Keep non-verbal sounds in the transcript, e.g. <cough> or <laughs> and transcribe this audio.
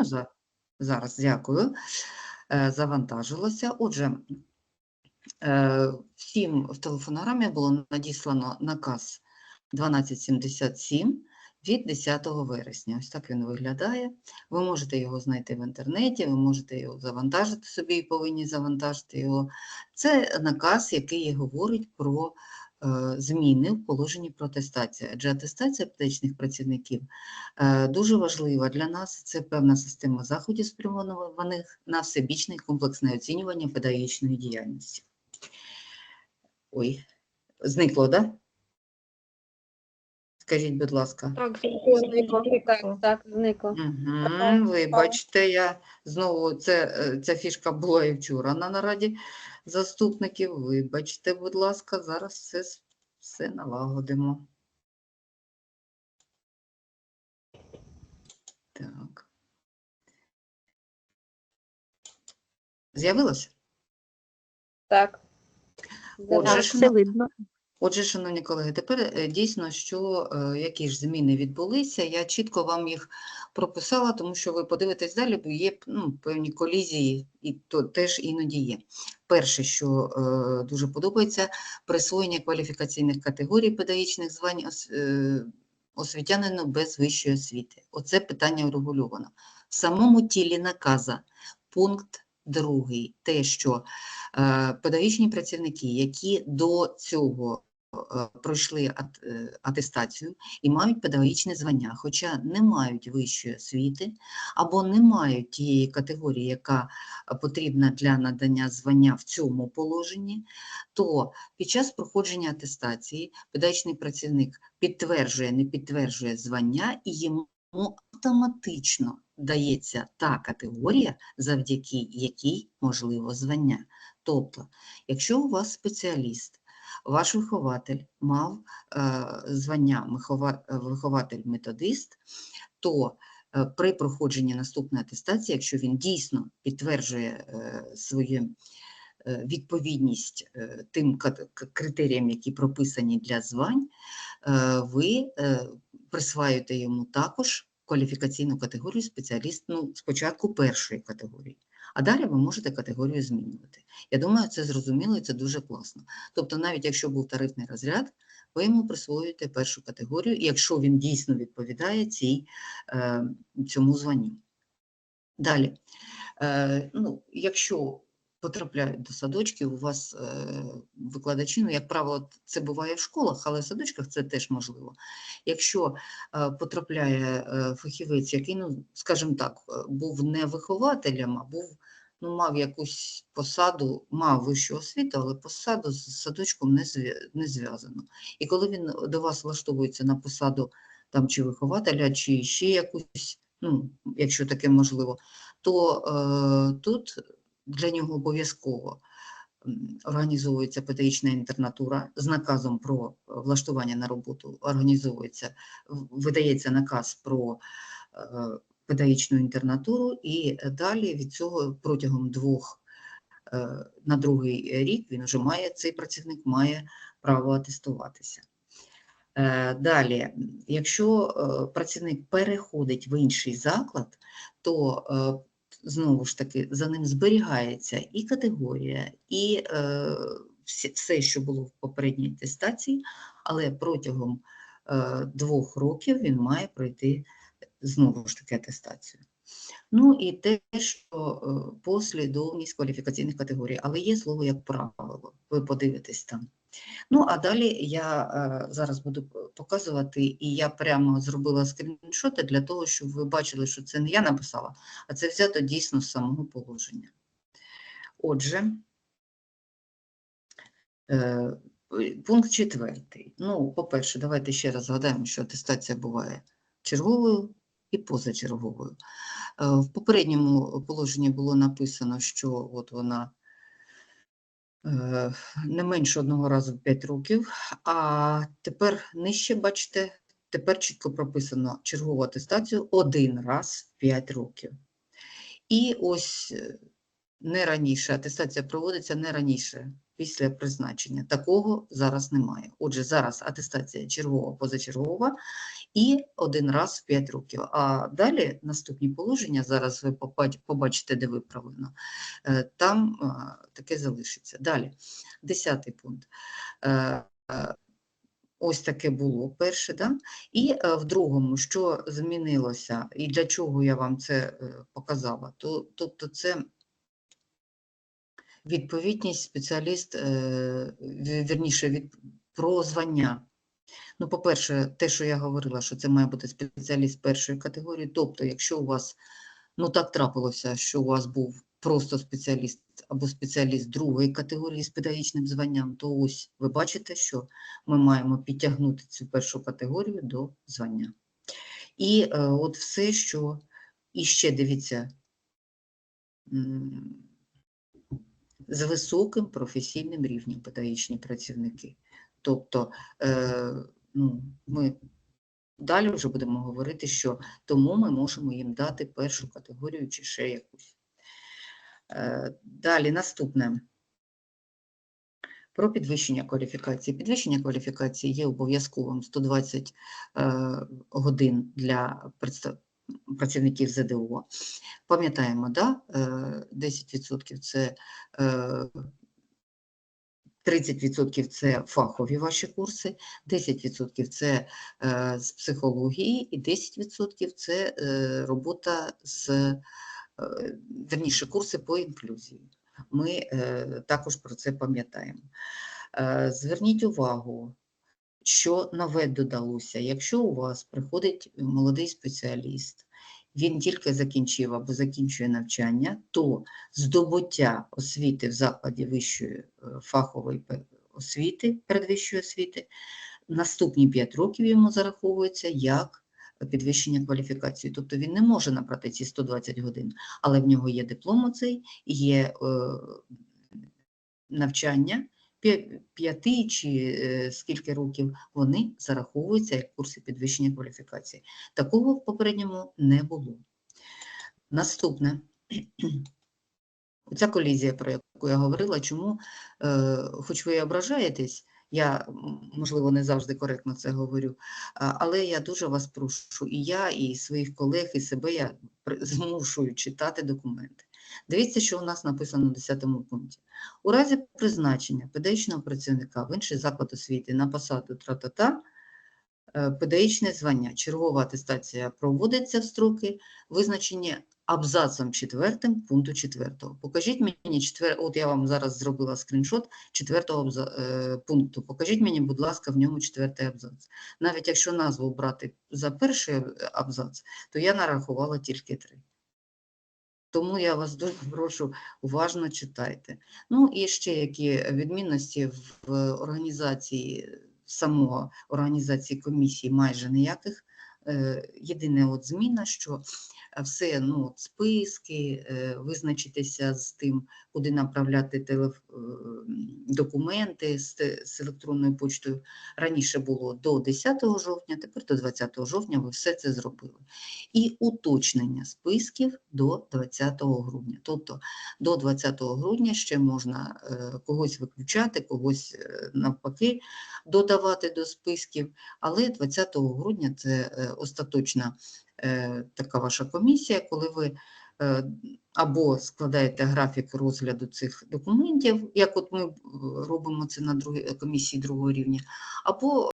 За- Зараз дякую. Е, Завантажилося. Отже, е, всім в телефонограмі було надіслано наказ 1277 від 10 вересня. Ось так він виглядає. Ви можете його знайти в інтернеті, ви можете його завантажити собі і повинні завантажити його. Це наказ, який говорить про зміни в положенні про атестацію. Адже атестація педагогічних працівників е, дуже важлива для нас. Це певна система заходів, спрямованих на всебічне і комплексне оцінювання педагогічної діяльності. Ой, зникло, так? Да? Скажіть, будь ласка. Так, зникло. Так, так, зникло. Угу, вибачте, я знову це, е, ця фішка була і вчора на нараді заступників. Вибачте, будь ласка, зараз все, все налагодимо. Так. З'явилося? Так. Отже, Так, ж, все ну, видно. Отже, шановні колеги, тепер е, дійсно, що е, які ж зміни відбулися, я чітко вам їх прописала, тому що ви подивитесь далі, бо є ну, певні колізії, і то теж іноді є. Перше, що е, дуже подобається, присвоєння кваліфікаційних категорій педагогічних звань е, освітянину без вищої освіти. Оце питання врегульовано. В самому тілі наказа пункт другий, те, що е, педагогічні працівники, які до цього пройшли е, атестацію і мають педагогічне звання, хоча не мають вищої освіти або не мають тієї категорії, яка е, потрібна для надання звання в цьому положенні, то під час проходження атестації педагогічний працівник підтверджує, не підтверджує звання і йому автоматично дається та категорія, завдяки якій можливо звання. Тобто, якщо у вас спеціаліст, ваш вихователь мав е, звання е, вихователь-методист, то е, при проходженні наступної атестації, якщо він дійсно підтверджує свою відповідність тим критеріям, які прописані для звань, ви присваюєте йому також кваліфікаційну категорію спеціаліст, ну, спочатку першої категорії, а далі ви можете категорію змінювати. Я думаю, це зрозуміло і це дуже класно. Тобто, навіть якщо був тарифний розряд, ви йому присвоюєте першу категорію, якщо він дійсно відповідає цій, е, цьому званню. Далі, е, ну, якщо потрапляють до садочків, у вас е, викладачі, ну, як правило, це буває в школах, але в садочках це теж можливо. Якщо е, потрапляє е, фахівець, який, ну, скажімо так, був не вихователем, а був, ну, мав якусь посаду, мав вищу освіту, але посаду з садочком не, не зв'язано. І коли він до вас влаштовується на посаду там, чи вихователя, чи ще якусь, ну, якщо таке можливо, то е, тут для нього обов'язково організовується педагогічна інтернатура з наказом про е, влаштування на роботу, організовується, видається наказ про е, педагогічну інтернатуру, і далі від цього протягом двох е, на другий рік він вже має, цей працівник має право атестуватися. Далі, якщо працівник переходить в інший заклад, то знову ж таки за ним зберігається і категорія, і е, все, що було в попередній атестації, але протягом е, двох років він має пройти знову ж таки атестацію. Ну і те, що е, послідовність кваліфікаційних категорій, але є слово як правило, ви подивитесь там. Ну, а далі я е, зараз буду показувати, і я прямо зробила скріншоти для того, щоб ви бачили, що це не я написала, а це взято дійсно з самого положення. Отже, е, пункт четвертий. Ну, по-перше, давайте ще раз згадаємо, що атестація буває черговою і позачерговою. Е, В попередньому положенні було написано, що от вона не менше одного разу в 5 років, а тепер нижче, бачите, тепер чітко прописано чергову атестацію один раз в 5 років. І ось е, не раніше, атестація проводиться не раніше, після призначення. Такого зараз немає. Отже, зараз атестація чергова, позачергова, і один раз в 5 років. А далі наступні положення, зараз ви побачите, де виправлено, е, там е, таке залишиться. Далі, десятий пункт. Е, Ось таке було перше, да? і е, в другому, що змінилося, і для чого я вам це е, показала, то, тобто це відповідність спеціаліст, е, вірніше, від, про звання. Ну, по-перше, те, що я говорила, що це має бути спеціаліст першої категорії, тобто, якщо у вас, ну так трапилося, що у вас був просто спеціаліст або спеціаліст другої категорії з педагогічним званням, то ось ви бачите, що ми маємо підтягнути цю першу категорію до звання. І е, от все, що і ще дивіться, з високим професійним рівнем педагогічні працівники. Тобто, е, ну, ми далі вже будемо говорити, що тому ми можемо їм дати першу категорію чи ще якусь. Е, далі наступне. Про підвищення кваліфікації. Підвищення кваліфікації є обов'язковим 120 е, годин для працівників ЗДО. Пам'ятаємо, да? е, 10% це 30% це фахові ваші курси, 10% це е, з психології і 10% це е, робота з, е, верніше, курси по інклюзії. Ми також про це пам'ятаємо. Зверніть увагу, що нове додалося. Якщо у вас приходить молодий спеціаліст, він тільки закінчив або закінчує навчання, то здобуття освіти в закладі вищої е, фахової освіти, передвищої освіти, наступні 5 років йому зараховується як підвищення кваліфікації. Тобто він не може набрати ці 120 годин, але в нього є диплом оцей, є е, навчання п'яти чи е, скільки років, вони зараховуються як курси підвищення кваліфікації. Такого в попередньому не було. Наступне. Оця колізія, про яку я говорила, чому, е, хоч ви і ображаєтесь, я, можливо, не завжди коректно це говорю, але я дуже вас прошу, і я, і своїх колег, і себе я <laughs> змушую читати документи. Дивіться, що у нас написано в 10 пункті. У разі призначення педагогічного працівника в інший заклад освіти на посаду тра-та-та, е, педагогічне звання, чергова атестація проводиться в строки, визначені абзацом четвертим пункту четвертого. Покажіть мені четвер... от я вам зараз зробила скріншот четвертого абза... е, пункту. Покажіть мені, будь ласка, в ньому четвертий абзац. Навіть якщо назву брати за перший абзац, то я нарахувала тільки три. Тому я вас дуже прошу, уважно читайте. Ну і ще які відмінності в організації самого організації комісії майже ніяких. Е, Єдине от зміна, що е, все, ну, списки, е, визначитися з тим, куди направляти телеф... е, документи з, з електронною почтою. Раніше було до 10 жовтня, тепер до 20 жовтня ви все це зробили. І уточнення списків до 20 грудня. Тобто до 20 грудня ще можна е, когось виключати, когось навпаки додавати до списків, але 20 грудня це остаточна така ваша комісія, коли ви е, або складаєте графік розгляду цих документів, як от ми е, робимо це на другій комісії другого рівня, або